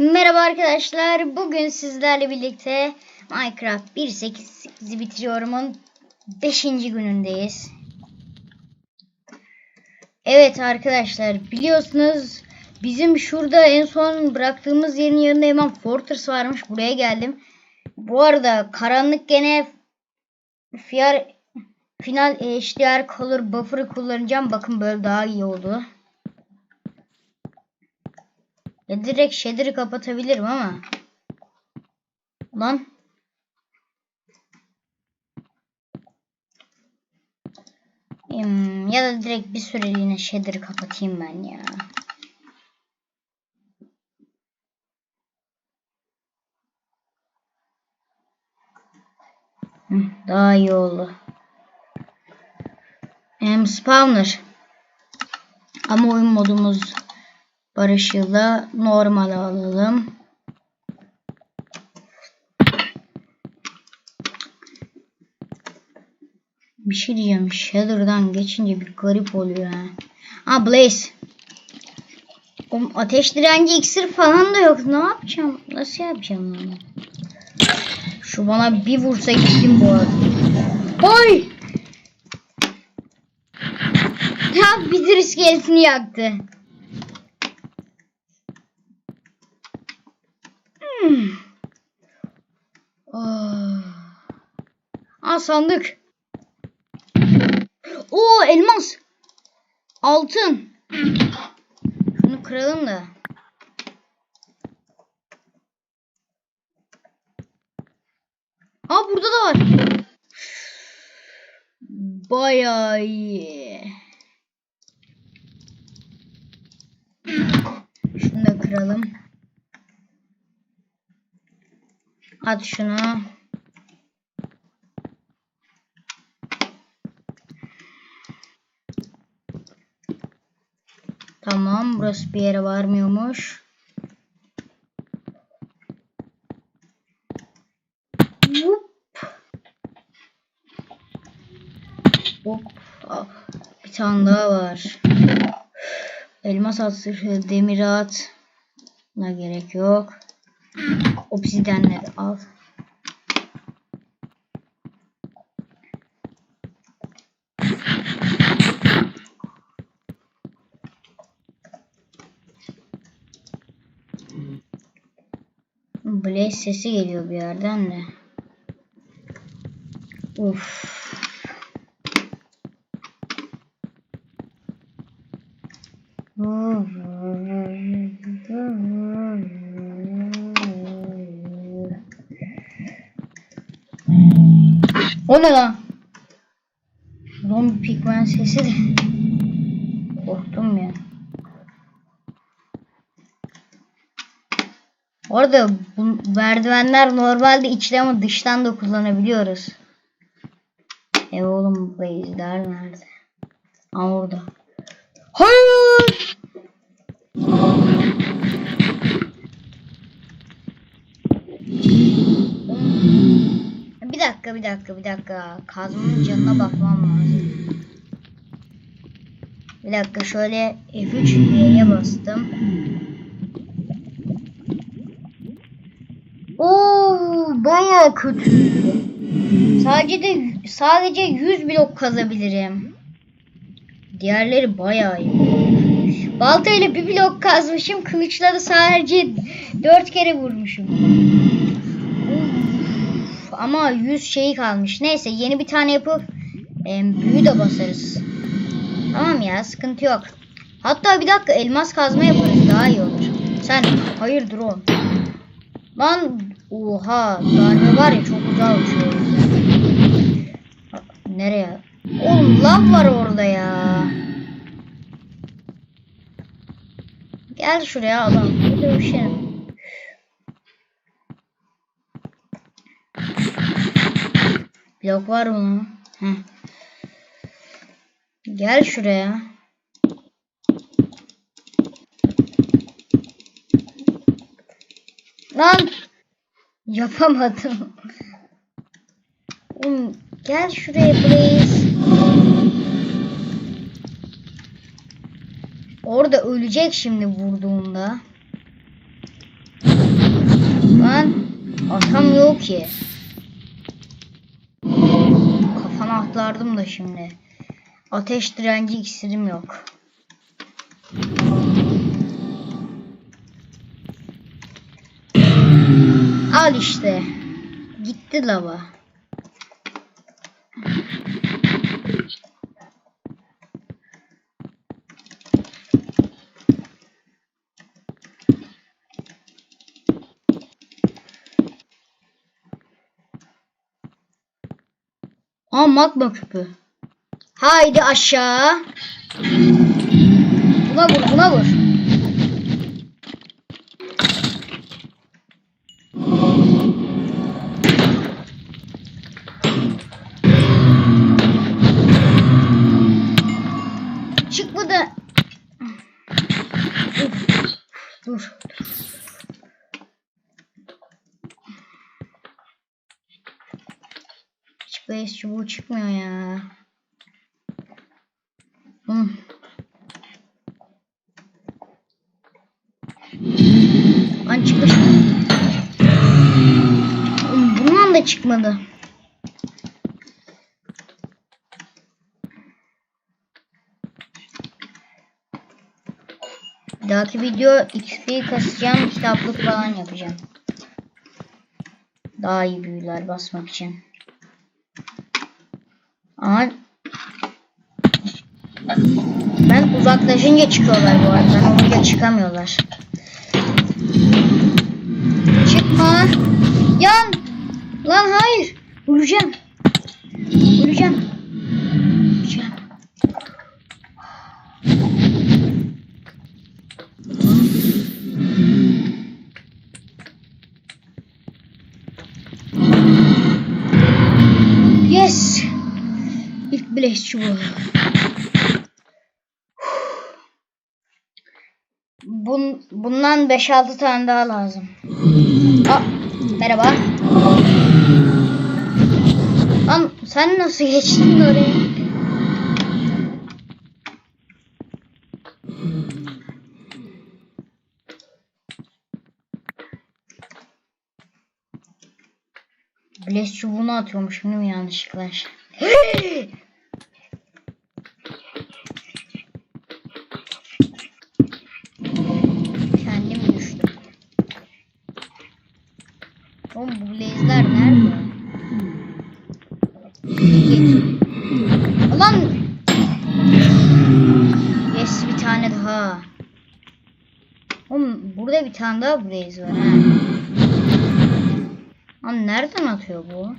Merhaba arkadaşlar. Bugün sizlerle birlikte Minecraft 1.8'i bitiriyorumun 5. günündeyiz. Evet arkadaşlar biliyorsunuz bizim şurada en son bıraktığımız yerin yanında hemen Fortress varmış. Buraya geldim. Bu arada karanlık gene fiyar final HDR color buffer'ı kullanacağım. Bakın böyle daha iyi oldu. Ya direkt shader'ı kapatabilirim ama. Lan. Hmm, ya da direkt bir süreliğine shader'ı kapatayım ben ya. Daha iyi oldu. Hem spawner. Ama oyun modumuz barışıyla normal alalım. Bir şey diyeceğim. Shader'dan geçince bir garip oluyor ha. Ha Blaze. Oğlum ateş direnci iksir falan da yok. Ne yapacağım? Nasıl yapacağım onu? Şu bana bir vursa gittim bu arada. Oy! Ya bir iskeletini yaktı. Hmm. Oh. Aa sandık. Oo elmas. Altın. Şunu kıralım da. Aa burada da var. Bayağı iyi. Şunu da kıralım. At şunu. Tamam burası bir yere varmıyormuş. Vup. Hop. Ah, Bir tane daha var. Elmas at demir at. Buna gerek yok. Obsidenleri al. Blaze sesi geliyor bir yerden de. Uf. O ne lan? Zombi pigmen sesi de. Korktum ya. Orada bu merdivenler normalde içli ama dıştan da kullanabiliyoruz. E oğlum bu izler nerede? Aa orada. Hayır! Bir dakika bir dakika bir dakika. Kazmanın canına bakmam lazım. Bir dakika şöyle F3 Y'ye bastım. Oo baya kötü. Sadece de sadece 100 blok kazabilirim. Diğerleri baya iyi. Baltayla bir blok kazmışım. Kılıçla da sadece 4 kere vurmuşum. Uf, ama 100 şeyi kalmış. Neyse yeni bir tane yapıp em, büyü de basarız. Tamam ya sıkıntı yok. Hatta bir dakika elmas kazma yaparız daha iyi olur. Sen hayırdır o. Lan oha darbe var ya çok uzağa uçuyor. Nereye? Oğlum lav var orada ya. Gel şuraya adam. Bir dövüşelim. Blok var mı? Heh. Gel şuraya. Lan yapamadım. Gel şuraya please. Orada ölecek şimdi vurduğunda. Lan atamıyor ki. Kafana atlardım da şimdi. Ateş direnci iksirim yok. Al işte. Gitti lava. Aa magma küpü. Haydi aşağı. Buna vur buna vur. Base çubuğu çıkmıyor ya. Hı. Lan. Oğlum Bundan da çıkmadı. Bir video XP kasacağım, kitaplık falan yapacağım. Daha iyi büyüler basmak için. Ama ben uzaklaşınca çıkıyorlar bu arada. Olunca çıkamıyorlar. Çıkma. Yan. Lan hayır. Öleceğim. Öleceğim. Blaze çubuğu. Bun, bundan 5-6 tane daha lazım. Aa, merhaba. Lan sen nasıl geçtin oraya? Blaze çubuğunu atıyormuşum değil mi yanlışlıkla? Kendim düştüm. Oğlum bu blaze'ler nerede? Git. Lan! Yes bir tane daha. Oğlum burada bir tane daha blaze var ha. Lan nereden atıyor bu?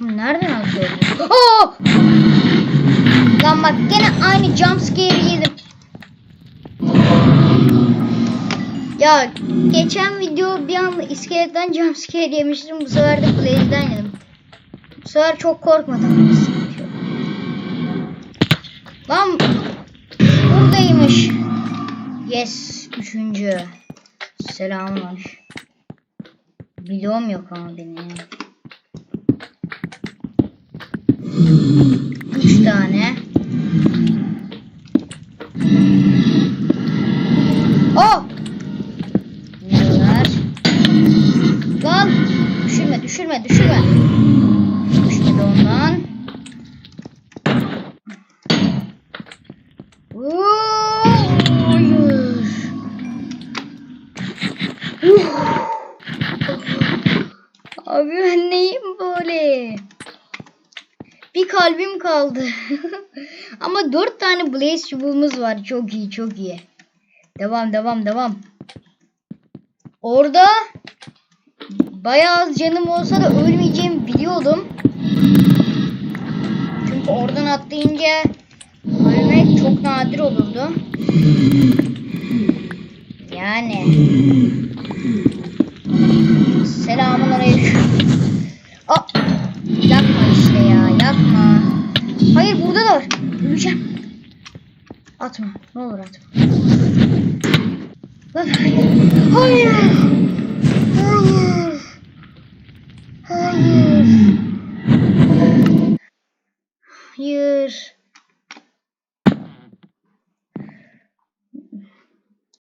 Nereden atıyor bu? Oo! Lan bak gene aynı jump scare yedim. Ya geçen video bir anda iskeletten jump scare yemiştim. Bu sefer de Blaze'den yedim. Bu sefer çok korkmadım. Lan buradaymış. Yes. Üçüncü. Selamlar. Videom yok ama benim. Üç tane. Oh! Düşürme, düşürme. Düşmedi ondan. Hayır. Abi ben neyim böyle? Bir kalbim kaldı. Ama dört tane blaze çubuğumuz var. Çok iyi, çok iyi. Devam, devam, devam. Orada bayağı az canım olsa da ölmeyeceğimi biliyordum. Çünkü oradan atlayınca ölmek çok nadir olurdu. Yani. Selamun aleyküm. Aa, yakma işte ya yakma. Hayır burada da var. Öleceğim. Atma. Ne olur atma. Hayır. Hayır. Hayır.